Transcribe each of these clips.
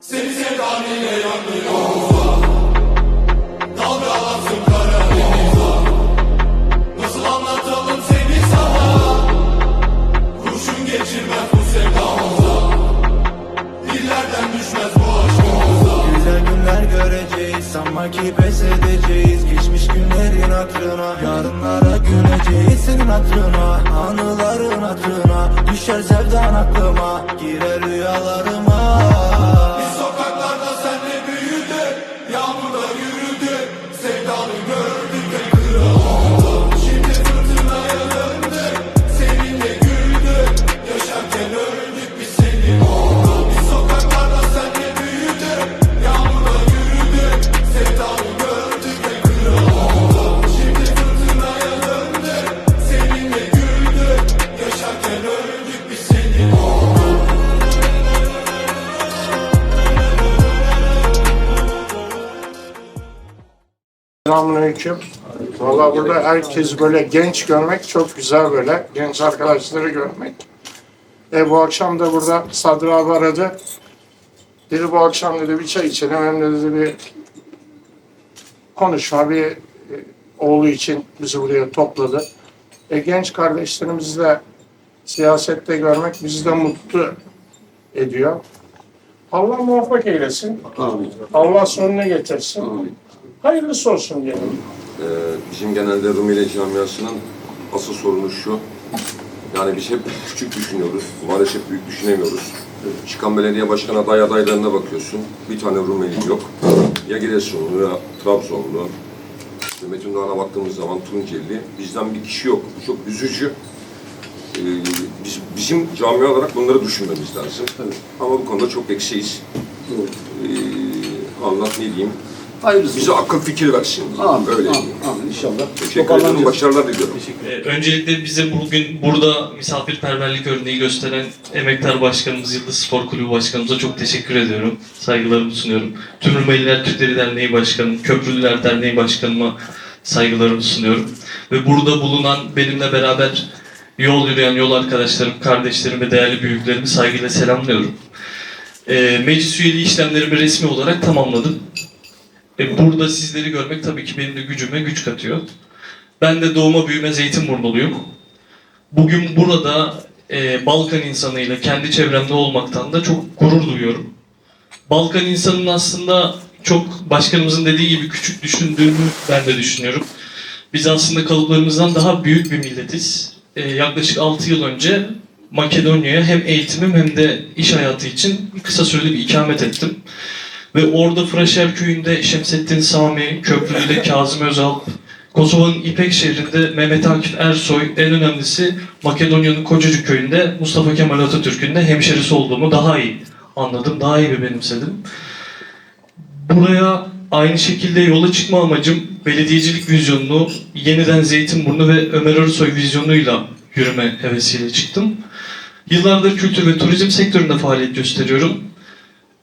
Seni sevdaniyle yanmıyor Dalgalansın Karadeniz'e Nasıl anlatalım seni sana? Kurşun geçirmez bu sevdamıza. Dillerden düşmez bu aşkımıza Güzel günler göreceğiz Sanma ki Geçmiş günlerin hatırına Yarınlara güleceğiz senin hatırına. Anıların hatırına Düşer sevdan aklıma Girer rüyalarıma Selamünaleyküm. Valla burada herkes böyle genç görmek çok güzel böyle. Genç arkadaşları görmek. E bu akşam da burada Sadri abi aradı. Dedi bu akşam dedi bir çay içelim hem de dedi bir konuşma bir e, oğlu için bizi buraya topladı. E genç kardeşlerimizi de siyasette görmek bizi de mutlu ediyor. Allah muvaffak eylesin. Amin. Allah sonuna getirsin. Amin. Hayırlısı olsun diyelim. Ee, bizim genelde Rumeli camiasının asıl sorunu şu. Yani biz hep küçük düşünüyoruz. Maalesef büyük düşünemiyoruz. Çıkan belediye başkan aday adaylarına bakıyorsun. Bir tane Rumeli yok. Ya Giresunlu ya Trabzonlu. İşte Metin Doğan'a baktığımız zaman Tunceli. Bizden bir kişi yok. Bu çok üzücü. Ee, biz, bizim cami olarak bunları düşünmemiz lazım. Ama bu konuda çok eksiyiz. Ee, Allah ne diyeyim? Hayırlısı. Bize akıl fikir versin. Amin. Öyle Amin. Amin inşallah. Teşekkür ederim. Başarılar diliyorum. Ee, Öncelikle bize bugün burada misafirperverlik örneği gösteren Emektar Başkanımız Yıldız Spor Kulübü Başkanımıza çok teşekkür ediyorum. Saygılarımı sunuyorum. Tüm Rumeliler Türkleri Derneği Başkanım, Köprülüler Derneği Başkanıma saygılarımı sunuyorum. Ve burada bulunan benimle beraber yol yürüyen yol arkadaşlarım, kardeşlerim ve değerli büyüklerimi saygıyla selamlıyorum. Ee, meclis üyeliği işlemlerimi resmi olarak tamamladım. E, burada sizleri görmek tabii ki benim de gücüme güç katıyor. Ben de doğuma büyüme Zeytinburnuluyum. Bugün burada e, Balkan insanıyla kendi çevremde olmaktan da çok gurur duyuyorum. Balkan insanının aslında çok başkanımızın dediği gibi küçük düşündüğünü ben de düşünüyorum. Biz aslında kalıplarımızdan daha büyük bir milletiz. E, yaklaşık 6 yıl önce Makedonya'ya hem eğitimim hem de iş hayatı için kısa süreli bir ikamet ettim. Ve orada Fraşer köyünde Şemsettin Sami, Köprülü'de Kazım Özal, Kosova'nın İpek şehrinde Mehmet Akif Ersoy, en önemlisi Makedonya'nın Kocacık köyünde Mustafa Kemal Atatürk'ün de hemşerisi olduğumu daha iyi anladım, daha iyi bir benimsedim. Buraya aynı şekilde yola çıkma amacım belediyecilik vizyonunu yeniden Zeytinburnu ve Ömer Arısoy vizyonuyla yürüme hevesiyle çıktım. Yıllardır kültür ve turizm sektöründe faaliyet gösteriyorum.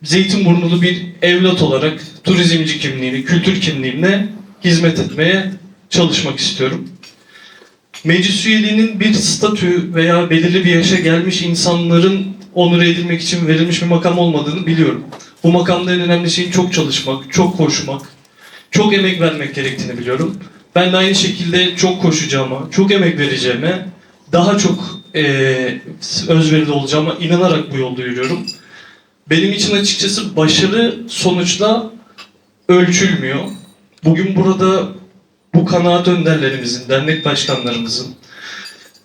Zeytinburnulu bir evlat olarak turizmci kimliğini, kültür kimliğimle hizmet etmeye çalışmak istiyorum. Meclis üyeliğinin bir statü veya belirli bir yaşa gelmiş insanların onur edilmek için verilmiş bir makam olmadığını biliyorum. Bu makamda en önemli şeyin çok çalışmak, çok koşmak, çok emek vermek gerektiğini biliyorum. Ben de aynı şekilde çok koşacağıma, çok emek vereceğime, daha çok eee özverili olacağıma inanarak bu yolda yürüyorum. Benim için açıkçası başarı sonuçla ölçülmüyor. Bugün burada bu kanaat önderlerimizin, dernek başkanlarımızın,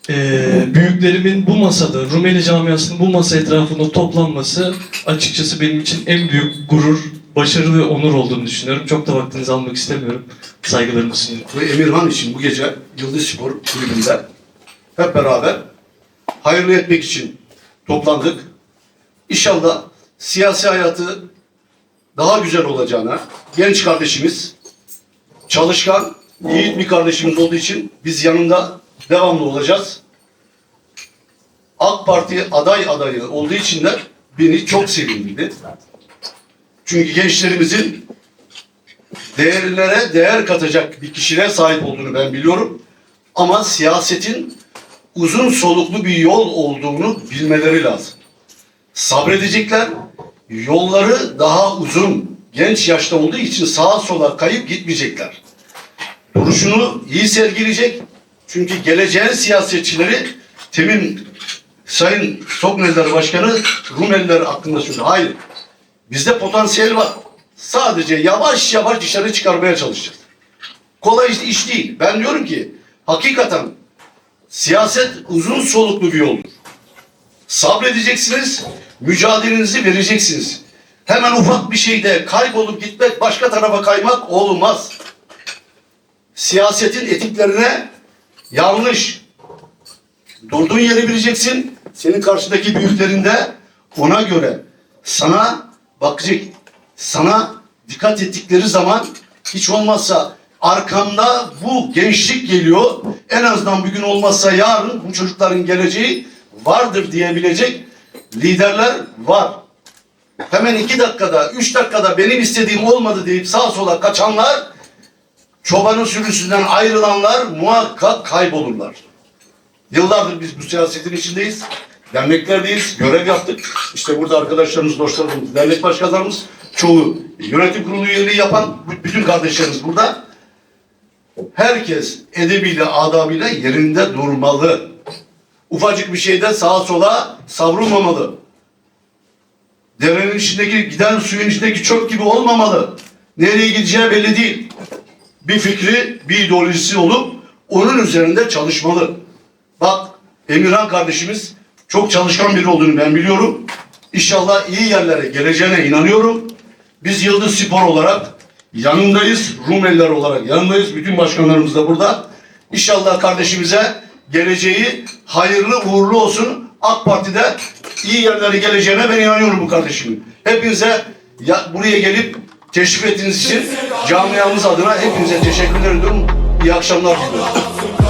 eee, büyüklerimin bu masada, Rumeli camiasının bu masa etrafında toplanması açıkçası benim için en büyük gurur, başarı ve onur olduğunu düşünüyorum. Çok da vaktinizi almak istemiyorum. Saygılarımı sunuyorum. Ve Emirhan için bu gece Yıldız Spor Kulübü'nde hep beraber hayırlı etmek için toplandık. İnşallah siyasi hayatı daha güzel olacağına, genç kardeşimiz, çalışkan, yiğit bir kardeşimiz olduğu için biz yanında devamlı olacağız. AK Parti aday adayı olduğu için de beni çok sevindirdi. Çünkü gençlerimizin değerlere değer katacak bir kişiliğe sahip olduğunu ben biliyorum. Ama siyasetin uzun soluklu bir yol olduğunu bilmeleri lazım. Sabredecekler, yolları daha uzun, genç yaşta olduğu için sağa sola kayıp gitmeyecekler. Duruşunu iyi sergileyecek. Çünkü geleceğin siyasetçileri temin Sayın Sokneller Başkanı Rumeliler hakkında söyledi. Hayır. Bizde potansiyel var. Sadece yavaş yavaş dışarı çıkarmaya çalışacağız. Kolay iş- iş değil. Ben diyorum ki hakikaten siyaset uzun soluklu bir yoldur. Sabredeceksiniz, mücadelenizi vereceksiniz. Hemen ufak bir şeyde kaybolup gitmek, başka tarafa kaymak olmaz. Siyasetin etiklerine yanlış. Durduğun yeri bileceksin. Senin karşıdaki büyüklerin de ona göre sana bakacak. Sana dikkat ettikleri zaman hiç olmazsa arkamda bu gençlik geliyor. En azından bir gün olmazsa yarın bu çocukların geleceği vardır diyebilecek liderler var. Hemen iki dakikada, üç dakikada benim istediğim olmadı deyip sağa sola kaçanlar, çobanın sürüsünden ayrılanlar muhakkak kaybolurlar. Yıllardır biz bu siyasetin içindeyiz. Derneklerdeyiz, görev yaptık. İşte burada arkadaşlarımız, dostlarımız, dernek başkanlarımız, çoğu yönetim kurulu üyeliği yapan bütün kardeşlerimiz burada. Herkes edebiyle, adabıyla yerinde durmalı. Ufacık bir şeyde sağa sola savrulmamalı. Derenin içindeki, giden suyun içindeki çöp gibi olmamalı. Nereye gideceği belli değil. Bir fikri, bir ideolojisi olup onun üzerinde çalışmalı. Bak Emirhan kardeşimiz çok çalışkan biri olduğunu ben biliyorum. İnşallah iyi yerlere geleceğine inanıyorum. Biz Yıldız Spor olarak yanındayız. Rumeliler olarak yanındayız. Bütün başkanlarımız da burada. İnşallah kardeşimize geleceği hayırlı uğurlu olsun. AK Parti'de iyi yerlere geleceğine ben inanıyorum bu kardeşimin. Hepinize ya, buraya gelip teşrif ettiğiniz için camiamız adına hepinize teşekkür ediyorum. İyi akşamlar diliyorum.